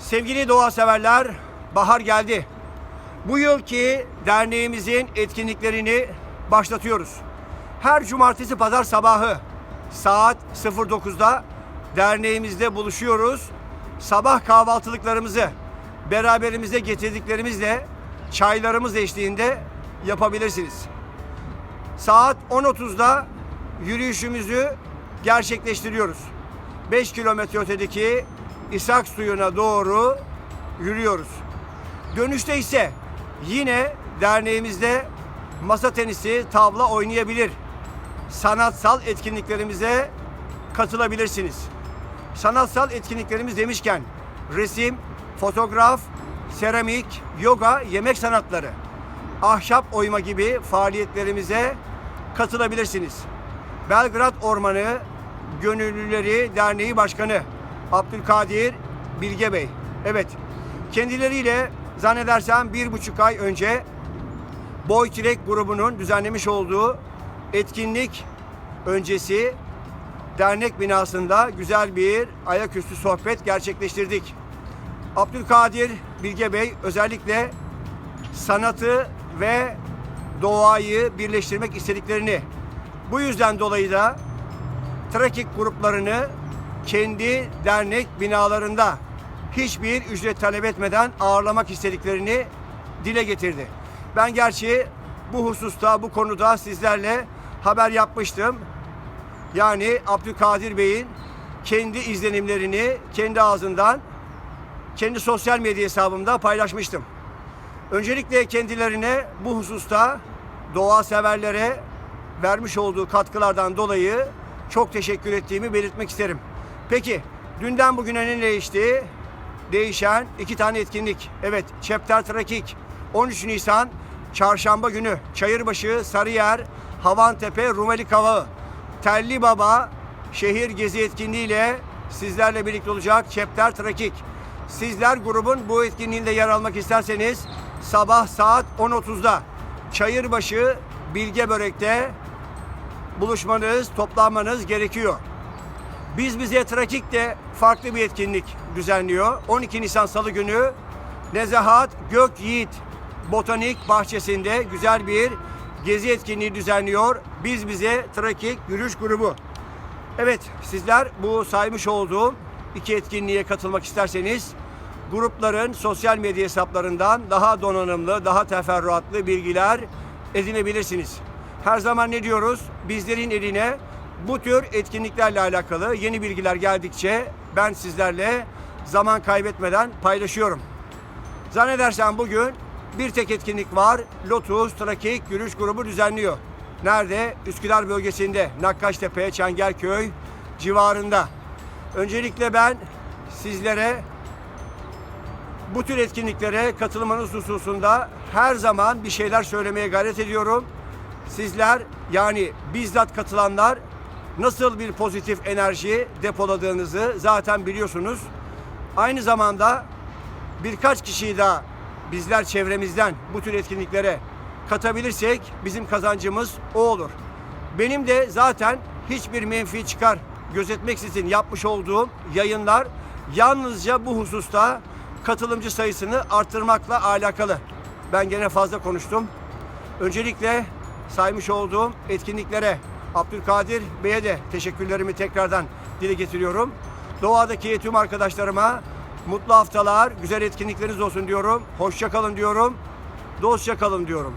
Sevgili doğa severler, bahar geldi. Bu yılki derneğimizin etkinliklerini başlatıyoruz. Her cumartesi pazar sabahı saat 09'da derneğimizde buluşuyoruz. Sabah kahvaltılıklarımızı beraberimize getirdiklerimizle çaylarımız eşliğinde yapabilirsiniz. Saat 10.30'da yürüyüşümüzü gerçekleştiriyoruz. 5 kilometre ötedeki İshak suyuna doğru yürüyoruz. Dönüşte ise yine derneğimizde masa tenisi, tavla oynayabilir. Sanatsal etkinliklerimize katılabilirsiniz. Sanatsal etkinliklerimiz demişken resim, fotoğraf, seramik, yoga, yemek sanatları, ahşap oyma gibi faaliyetlerimize katılabilirsiniz. Belgrad Ormanı Gönüllüleri Derneği Başkanı Abdülkadir Bilge Bey. Evet, kendileriyle zannedersem bir buçuk ay önce Boy Trek grubunun düzenlemiş olduğu etkinlik öncesi dernek binasında güzel bir ayaküstü sohbet gerçekleştirdik. Abdülkadir Bilge Bey özellikle sanatı ve doğayı birleştirmek istediklerini bu yüzden dolayı da trakik gruplarını kendi dernek binalarında hiçbir ücret talep etmeden ağırlamak istediklerini dile getirdi. Ben gerçi bu hususta, bu konuda sizlerle haber yapmıştım. Yani Abdülkadir Bey'in kendi izlenimlerini kendi ağzından kendi sosyal medya hesabımda paylaşmıştım. Öncelikle kendilerine bu hususta doğa severlere vermiş olduğu katkılardan dolayı çok teşekkür ettiğimi belirtmek isterim. Peki dünden bugüne ne değişti? Değişen iki tane etkinlik. Evet, Chapter Trakik 13 Nisan Çarşamba günü Çayırbaşı, Sarıyer, Havantepe, Rumeli Kavağı, Telli Baba şehir gezi etkinliğiyle sizlerle birlikte olacak Chapter Trakik. Sizler grubun bu etkinliğinde yer almak isterseniz sabah saat 10.30'da Çayırbaşı Bilge Börek'te buluşmanız, toplanmanız gerekiyor. Biz bize Trakik de farklı bir etkinlik düzenliyor. 12 Nisan Salı günü Nezahat Gök Yiğit Botanik Bahçesi'nde güzel bir gezi etkinliği düzenliyor. Biz bize Trakik Yürüyüş Grubu. Evet sizler bu saymış olduğum iki etkinliğe katılmak isterseniz grupların sosyal medya hesaplarından daha donanımlı, daha teferruatlı bilgiler edinebilirsiniz. Her zaman ne diyoruz? Bizlerin eline bu tür etkinliklerle alakalı yeni bilgiler geldikçe ben sizlerle zaman kaybetmeden paylaşıyorum. Zannedersem bugün bir tek etkinlik var. Lotus Trakik Yürüyüş Grubu düzenliyor. Nerede? Üsküdar bölgesinde. Nakkaştepe, Çengelköy civarında. Öncelikle ben sizlere bu tür etkinliklere katılmanız hususunda her zaman bir şeyler söylemeye gayret ediyorum. Sizler yani bizzat katılanlar nasıl bir pozitif enerji depoladığınızı zaten biliyorsunuz. Aynı zamanda birkaç kişiyi daha bizler çevremizden bu tür etkinliklere katabilirsek bizim kazancımız o olur. Benim de zaten hiçbir menfi çıkar gözetmeksizin yapmış olduğum yayınlar yalnızca bu hususta katılımcı sayısını arttırmakla alakalı. Ben gene fazla konuştum. Öncelikle saymış olduğum etkinliklere Abdülkadir Bey'e de teşekkürlerimi tekrardan dile getiriyorum. Doğadaki tüm arkadaşlarıma mutlu haftalar, güzel etkinlikleriniz olsun diyorum. Hoşça kalın diyorum. Dostça kalın diyorum.